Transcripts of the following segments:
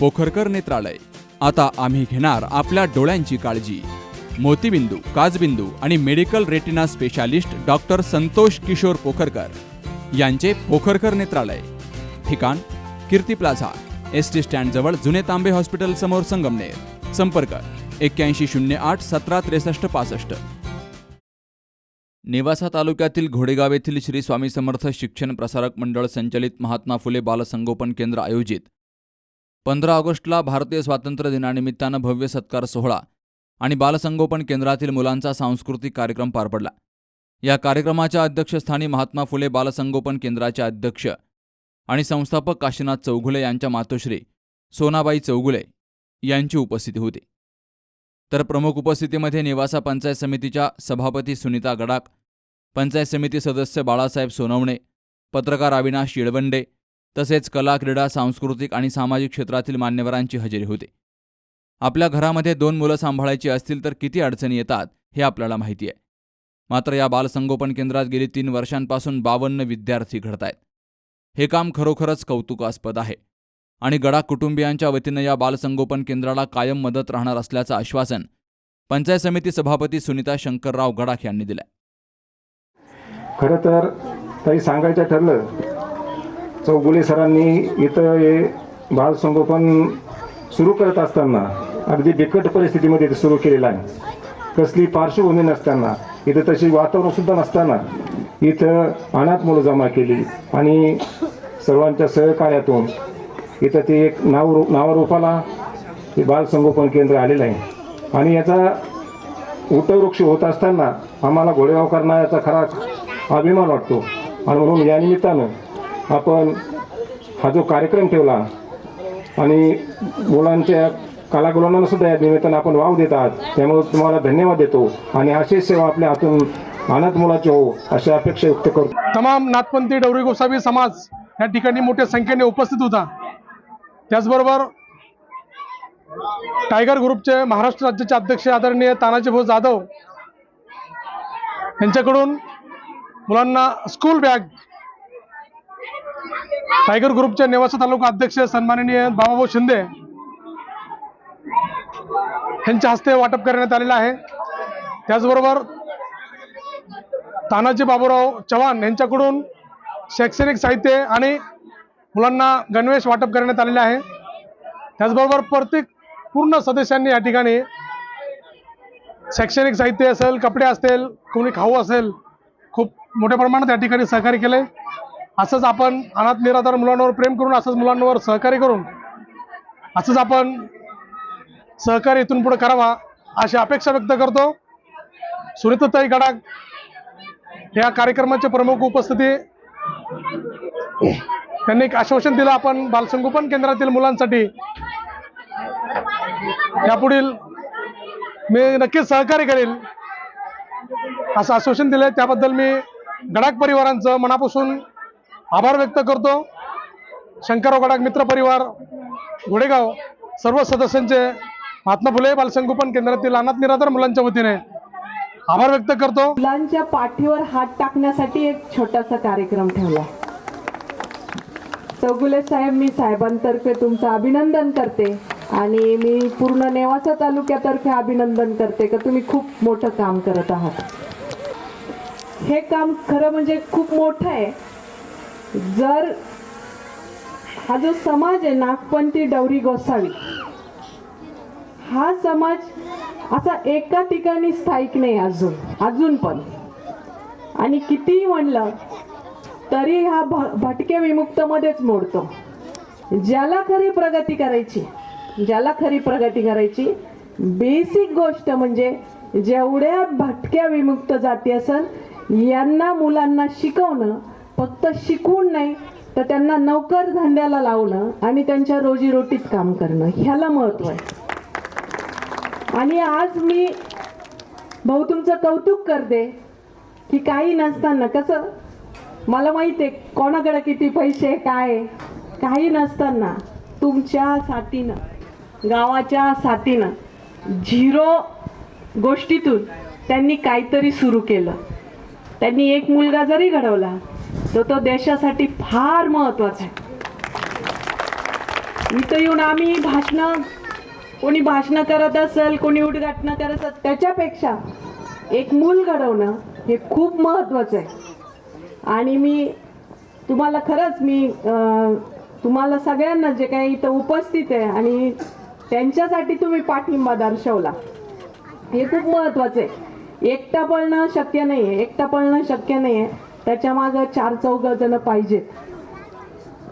पोखरकर नेत्रालय. आता आम्ही घेणार आपल्या डोळ्यांची काळजी. मोतीबिंदू काजबिंदू आणि medical retina specialist doctor Santosh Kishor Pokharkar यांचे पोखरकर नेत्रालय. ठिकाण कीर्ती प्लाझा एस टी स्टँडजवळ जुने तांबे हॉस्पिटल समोर संगमनेर. संपर्क एक्क्याऐंशी शून्य आठ सतरा त्रेसष्ट पासष्ट. नेवासा तालुक्यातील घोडेगाव येथील श्री स्वामी समर्थ शिक्षण प्रसारक मंडळ संचलित महात्मा फुले बालसंगोपन केंद्र आयोजित पंधरा ऑगस्टला भारतीय स्वातंत्र्य दिनानिमित्तानं भव्य सत्कार सोहळा आणि बालसंगोपन केंद्रातील मुलांचा सांस्कृतिक कार्यक्रम पार पडला. या कार्यक्रमाच्या अध्यक्षस्थानी महात्मा फुले बालसंगोपन केंद्राचे अध्यक्ष आणि संस्थापक काशीनाथ चौघुले यांच्या मातोश्री सोनाबाई चौगुले यांची उपस्थिती होती. तर प्रमुख उपस्थितीमध्ये निवासा पंचायत समितीच्या सभापती सुनीता गडाक पंचायत समिती सदस्य बाळासाहेब सोनवणे पत्रकार अविनाश येळवंडे तसेच कला क्रीडा सांस्कृतिक आणि सामाजिक क्षेत्रातील मान्यवरांची हजेरी होते. आपल्या घरामध्ये दोन मुलं सांभाळायची असतील तर किती अडचणी येतात हे आपल्याला माहिती आहे. मात्र या बालसंगोपन केंद्रात गेली तीन वर्षांपासून बावन्न विद्यार्थी घडत आहेत हे काम खरोखरच कौतुकास्पद आहे आणि गडा कुटुंबियांच्या वतीनं या बालसंगोपन केंद्राला कायम मदत राहणार असल्याचं आश्वासन पंचायत समिती सभापती सुनीता शंकरराव गडाख यांनी दिलं खरं तर काही सांगायचं ठरलं चौगुले सरांनी इथं हे बालसंगोपन सुरू करत असताना अगदी बिकट परिस्थितीमध्ये ते सुरू केलेलं आहे. कसली पार्श्वभूमी नसताना इथं तशी वातावरणसुद्धा नसताना इथं अनाथ मुलं जमा केली आणि सर्वांच्या सहकार्यातून इथं ते एक नाव नावारूपाला हे बालसंगोपन केंद्र आलेलं आहे. आणि याचा उटवृक्ष होत असताना आम्हाला घोडेगाव याचा खरा अभिमान वाटतो. आणि म्हणून या निमित्तानं आपण हा जो कार्यक्रम ठेवला आणि मुलांच्या कलागुलांना सुद्धा या निमित्तानं आपण वाव देत आहात त्यामुळे तुम्हाला धन्यवाद देतो आणि अशीच सेवा आपल्या हातून अनाथ मुलाची हो अशी अपेक्षा व्यक्त करतो. तमाम नाथपंथी डवरी गोसावी समाज या ठिकाणी मोठ्या संख्येने उपस्थित होता. त्याचबरोबर टायगर ग्रुपचे महाराष्ट्र राज्याचे अध्यक्ष आदरणीय तानाजी भाऊ जाधव यांच्याकडून मुलांना स्कूल बॅग टायगर ग्रुपचे नेवासा तालुका अध्यक्ष सन्माननीय बाबाभाऊ शिंदे यांच्या हस्ते वाटप करण्यात आलेलं आहे. त्याचबरोबर तानाजी बाबूराव चव्हाण यांच्याकडून शैक्षणिक साहित्य आणि मुलांना गणवेश वाटप करण्यात आलेले आहे. त्याचबरोबर प्रत्येक पूर्ण सदस्यांनी या ठिकाणी शैक्षणिक साहित्य असेल कपडे असतील कोणी खाऊ असेल खूप मोठ्या प्रमाणात या ठिकाणी सहकार्य केले असंच आपण अनाथ निराधार मुलांवर प्रेम करून असंच मुलांवर सहकार्य करून असंच आपण सहकार्य इथून पुढे करावा अशी अपेक्षा व्यक्त करतो. सुनीताताई गडाख या कार्यक्रमाचे प्रमुख उपस्थिती. त्यांनी एक आश्वासन दिलं आपण बालसंगोपन केंद्रातील मुलांसाठी. यापुढील मी नक्कीच सहकार्य करेल असं आश्वासन दिलं त्याबद्दल मी गडाख परिवारांचं मनापासून आभार व्यक्त करतो. शंकरराव गडाख मित्र परिवार घोडेगाव सर्व सदस्यांचे महात्मा फुले बालसंगोपन केंद्रातील अनाथ निराधार मुलांच्या वतीने आभार व्यक्त करतो. मुलांच्या पाठीवर हात टाकण्यासाठी एक छोटासा कार्यक्रम ठेवला. चौगुले साहेब मी साहेबांतर्फे तुमचं अभिनंदन करते आणि मी पूर्ण नेवासा तालुक्यातर्फे अभिनंदन करते का तुम्ही खूप मोठं काम करत आहात. हे काम खरं म्हणजे खूप मोठं आहे. जर हा जो समाज आहे नागपंथी डवरी गोसावी हा समाज असा एका ठिकाणी स्थायिक नाही अजून अजून पण. आणि कितीही म्हणलं तरी हा भ भटक्या विमुक्तमध्येच मोडतो. ज्याला खरी प्रगती करायची ज्याला खरी प्रगती करायची बेसिक गोष्ट म्हणजे जेवढ्या भटक्या विमुक्त जाती असेल यांना मुलांना शिकवणं फक्त शिकवून नाही तर त्यांना नोकर धंद्याला लावणं आणि त्यांच्या रोजीरोटीत काम करणं ह्याला महत्त्व आहे. आणि आज मी भाऊ तुमचं कौतुक करते की काही नसताना कसं मला माहिती आहे कोणाकडे किती पैसे काय काही नसताना तुमच्या साथीनं गावाच्या साथीनं झिरो गोष्टीतून त्यांनी काहीतरी सुरू केलं. त्यांनी एक मुलगा जरी घडवला तर तो देशासाठी फार महत्त्वाचा आहे. इथं येऊन आम्ही भाषणं कोणी भाषणं करत असेल कोणी उद्घाटनं करत असेल त्याच्यापेक्षा एक मूल घडवणं हे खूप महत्त्वाचं आहे. आणि मी तुम्हाला खरंच मी तुम्हाला सगळ्यांना जे काही इथं उपस्थित आहे आणि त्यांच्यासाठी तुम्ही पाठिंबा दर्शवला हे खूप महत्वाचं आहे. एकटा पळणं शक्य नाही आहे एकटा पळणं शक्य नाही आहे त्याच्या मागं चार चौघ जण पाहिजेत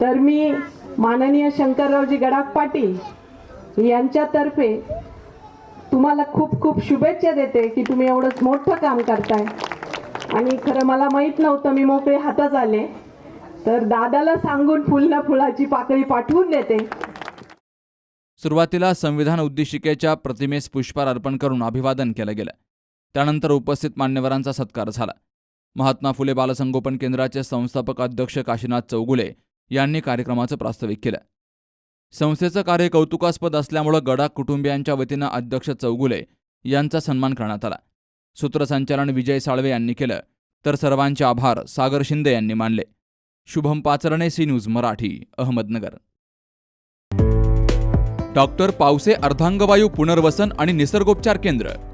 तर मी माननीय शंकररावजी गडाख पाटील यांच्यातर्फे तुम्हाला खूप खूप शुभेच्छा देते की तुम्ही एवढंच मोठं काम करताय. आणि खरं मला माहीत नव्हतं मी मोकळे हातात आले. तर दादाला सांगून फुल ना फुलाची पाकळी पाठवून देते. सुरुवातीला संविधान उद्देशिकेच्या प्रतिमेस पुष्पार अर्पण करून अभिवादन केलं गेलं. त्यानंतर उपस्थित मान्यवरांचा सत्कार झाला. महात्मा फुले बालसंगोपन केंद्राचे संस्थापक अध्यक्ष काशीनाथ चौगुले यांनी कार्यक्रमाचं प्रास्ताविक केलं. संस्थेचं कार्य कौतुकास्पद असल्यामुळं गडाख कुटुंबियांच्या वतीनं अध्यक्ष चौगुले यांचा सन्मान करण्यात आला. सूत्रसंचालन विजय साळवे यांनी केलं. तर सर्वांचे आभार सागर शिंदे यांनी मानले. Shubham Pacharne C news Marathi Ahmednagar. Doctor Pawase अर्धांगवायू पुनर्वसन आणि निसर्गोपचार केंद्र